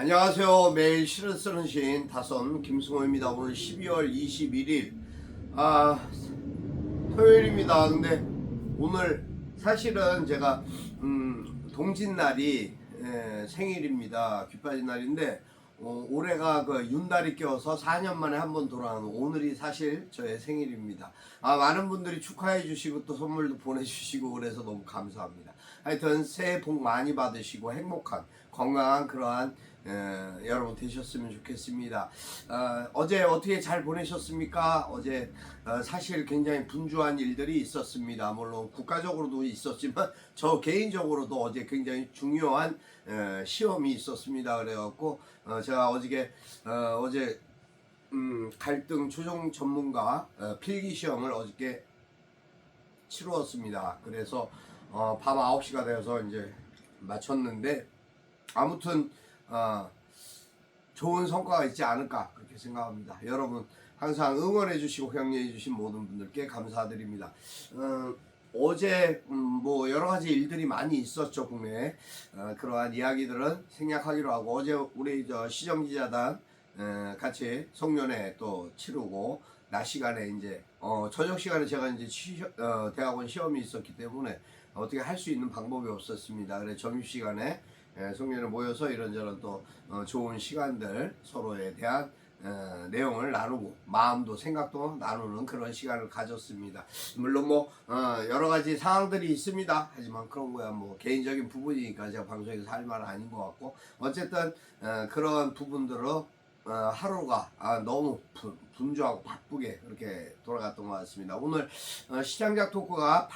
안녕하세요. 매일 시를 쓰는 시인 다선 김승호입니다. 오늘 12월 21일 아 토요일입니다. 근데 오늘 사실은 제가 음, 동짓날이 에, 생일입니다. 귀빠진 날인데 어, 올해가 그 윤달이 껴서 4년 만에 한 번 돌아오는 오늘이 사실 저의 생일입니다. 아, 많은 분들이 축하해 주시고 또 선물도 보내주시고 그래서 너무 감사합니다. 하여튼 새해 복 많이 받으시고 행복한 건강한 그러한 에, 여러분 되셨으면 좋겠습니다. 어, 제 어떻게 잘 보내셨습니까? 어제 어, 사실 굉장히 분주한 일들이 있었습니다. 물론 국가적으로도 있었지만 저 개인적으로도 어제 굉장히 중요한 에, 시험이 있었습니다. 그래갖고 어, 제가 어저께 어, 어제 음, 갈등 조정 전문가 어, 필기 시험을 어저께 치루었습니다. 그래서 어, 밤 9시가 되어서 이제 마쳤는데 아무튼 어, 좋은 성과가 있지 않을까 그렇게 생각합니다. 여러분 항상 응원해 주시고 격려해 주신 모든 분들께 감사드립니다. 어, 어제 음, 뭐 여러 가지 일들이 많이 있었죠 국내에 어, 그러한 이야기들은 생략하기로 하고 어제 우리 저 시정 기자단 에, 같이 송년회 또 치르고 낮 시간에 이제 어, 저녁 시간에 제가 이제 시, 어, 대학원 시험이 있었기 때문에 어떻게 할 수 있는 방법이 없었습니다. 그래 점심 시간에 에, 송년회 모여서 이런저런 또 어, 좋은 시간들 서로에 대한 어, 내용을 나누고 마음도 생각도 나누는 그런 시간을 가졌습니다. 물론 뭐 어, 여러 가지 상황들이 있습니다. 하지만 그런 거야 뭐 개인적인 부분이니까 제가 방송에서 할 말은 아닌 것 같고 어쨌든 어, 그런 부분들로 어, 하루가 아, 너무 분, 분주하고 바쁘게 그렇게 돌아갔던 것 같습니다. 오늘 어, 시장작 토크가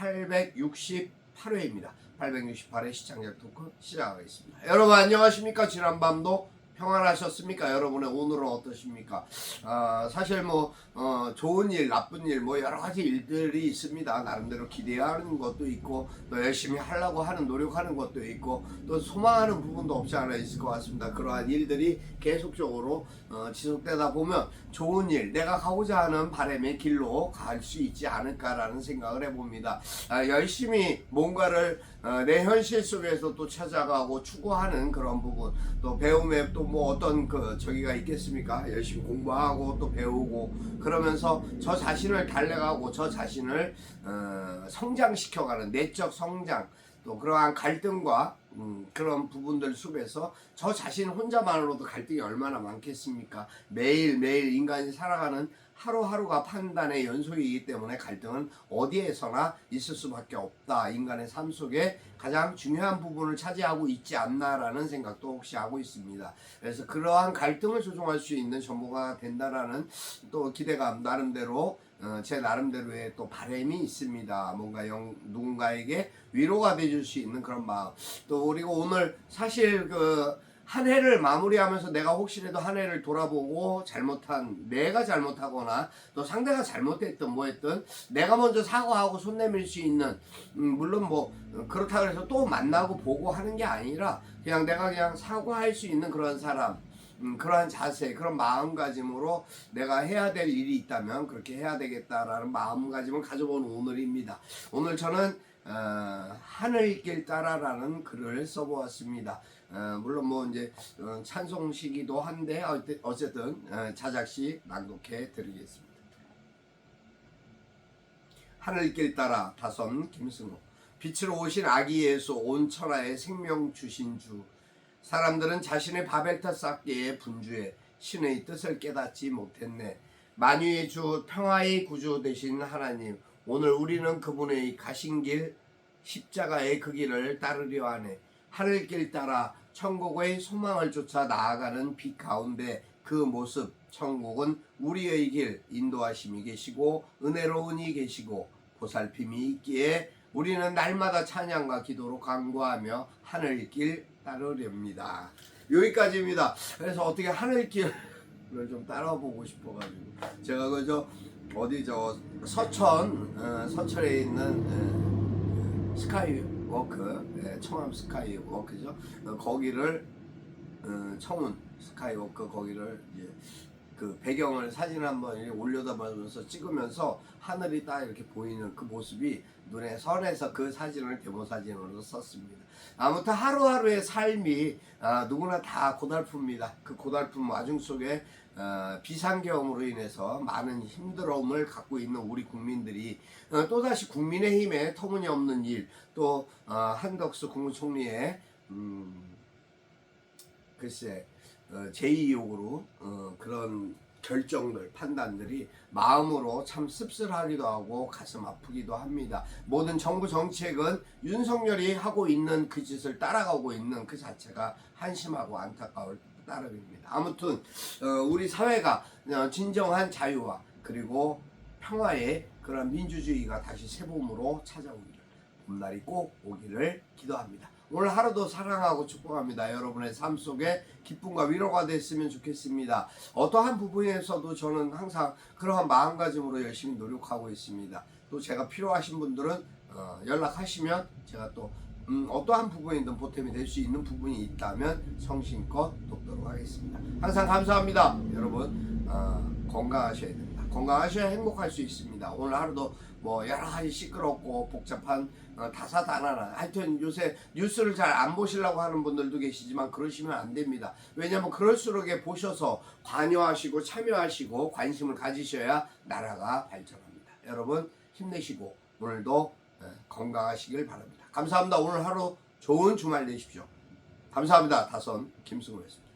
868회입니다. 868회 시장작 토크 시작하겠습니다. 여러분 안녕하십니까? 지난밤도 평안하셨습니까? 여러분의 오늘은 어떠십니까? 아, 사실 뭐 어, 좋은 일, 나쁜 일, 뭐 여러 가지 일들이 있습니다. 나름대로 기대하는 것도 있고 또 열심히 하려고 하는 노력하는 것도 있고 또 소망하는 부분도 없지 않아 있을 것 같습니다. 그러한 일들이 계속적으로 어, 지속되다 보면 좋은 일, 내가 가고자 하는 바람의 길로 갈 수 있지 않을까라는 생각을 해봅니다. 아, 열심히 뭔가를 어, 내 현실 속에서 또 찾아가고 추구하는 그런 부분, 또 배움에 또 뭐 어떤 그 저기가 있겠습니까? 열심히 공부하고 또 배우고 그러면서 저 자신을 달래가고 저 자신을 어, 성장시켜가는 내적 성장 또 그러한 갈등과 음, 그런 부분들 속에서 저 자신 혼자만으로도 갈등이 얼마나 많겠습니까? 매일매일 인간이 살아가는 하루하루가 판단의 연속이기 때문에 갈등은 어디에서나 있을 수밖에 없다. 인간의 삶 속에 가장 중요한 부분을 차지하고 있지 않나라는 생각도 혹시 하고 있습니다. 그래서 그러한 갈등을 조정할 수 있는 전문가가 된다라는 또 기대감 나름대로 어, 제 나름대로의 또 바람이 있습니다. 뭔가 영, 누군가에게 위로가 돼줄 수 있는 그런 마음. 또 그리고 오늘 사실 그 한 해를 마무리하면서 내가 혹시라도 한 해를 돌아보고 잘못한 내가 잘못하거나 또 상대가 잘못했던 뭐했든 내가 먼저 사과하고 손 내밀 수 있는 음, 물론 뭐 그렇다 그래서 또 만나고 보고 하는 게 아니라 그냥 내가 그냥 사과할 수 있는 그런 사람 음, 그러한 자세, 그런 마음가짐으로 내가 해야 될 일이 있다면 그렇게 해야 되겠다라는 마음가짐을 가져본 오늘입니다. 오늘 저는 어, 하늘길 따라라는 글을 써보았습니다. 어, 물론 뭐 이제 어, 찬송시기도 한데 어쨌든 어, 자작시 낭독해 드리겠습니다. 하늘길 따라 다선 김승호 빛으로 오신 아기 예수 온 천하에 생명 주신 주 사람들은 자신의 바벨탑 쌓기에 분주해 신의 뜻을 깨닫지 못했네. 만유의 주 평화의 구주 되신 하나님 오늘 우리는 그분의 가신 길 십자가의 그 길을 따르려 하네. 하늘길 따라 천국의 소망을 쫓아 나아가는 빛 가운데 그 모습 천국은 우리의 길 인도하심이 계시고 은혜로운 이 계시고 보살핌이 있기에 우리는 날마다 찬양과 기도로 간구하며 하늘길 따르렵니다. 여기까지입니다. 그래서 어떻게 하늘길을 좀 따라보고 싶어가지고 제가 그저 어디 저 서천 어, 서천에 있는 어, 스카이워크 예, 청암 스카이워크죠. 어, 거기를 어, 청운 스카이워크 거기를 이제 그 배경을 사진 한번 올려다보면서 찍으면서 하늘이 딱 이렇게 보이는 그 모습이 눈에 선해서 그 사진을 데모 사진으로 썼습니다. 아무튼 하루하루의 삶이 아, 누구나 다 고달픕니다. 그 고달픈 와중 속에 어, 비상경으로 인해서 많은 힘들어움을 갖고 있는 우리 국민들이 어, 또다시 국민의힘의 터무니없는 일, 또 어, 한덕수 국무총리의 음, 글쎄 어, 제2욕으로 어, 그런 결정들, 판단들이 마음으로 참 씁쓸하기도 하고 가슴 아프기도 합니다. 모든 정부 정책은 윤석열이 하고 있는 그 짓을 따라가고 있는 그 자체가 한심하고 안타까울 따름입니다. 아무튼 어, 우리 사회가 어, 진정한 자유와 그리고 평화의 그런 민주주의가 다시 새봄으로 찾아오기를 봄날이 꼭 오기를 기도합니다. 오늘 하루도 사랑하고 축복합니다. 여러분의 삶 속에 기쁨과 위로가 됐으면 좋겠습니다. 어떠한 부분에서도 저는 항상 그러한 마음가짐으로 열심히 노력하고 있습니다. 또 제가 필요하신 분들은 어, 연락하시면 제가 또 음, 어떠한 부분이든 보탬이 될 수 있는 부분이 있다면 성심껏 돕도록 하겠습니다. 항상 감사합니다. 여러분 어, 건강하셔야 됩니다. 건강하셔야 행복할 수 있습니다. 오늘 하루도 뭐 여러 가지 시끄럽고 복잡한 어, 다사다난한 하여튼 요새 뉴스를 잘 안 보시려고 하는 분들도 계시지만 그러시면 안 됩니다. 왜냐하면 그럴수록에 보셔서 관여하시고 참여하시고 관심을 가지셔야 나라가 발전합니다. 여러분 힘내시고 오늘도 예, 건강하시길 바랍니다. 감사합니다. 오늘 하루 좋은 주말 되십시오. 감사합니다. 다선 김승우였습니다.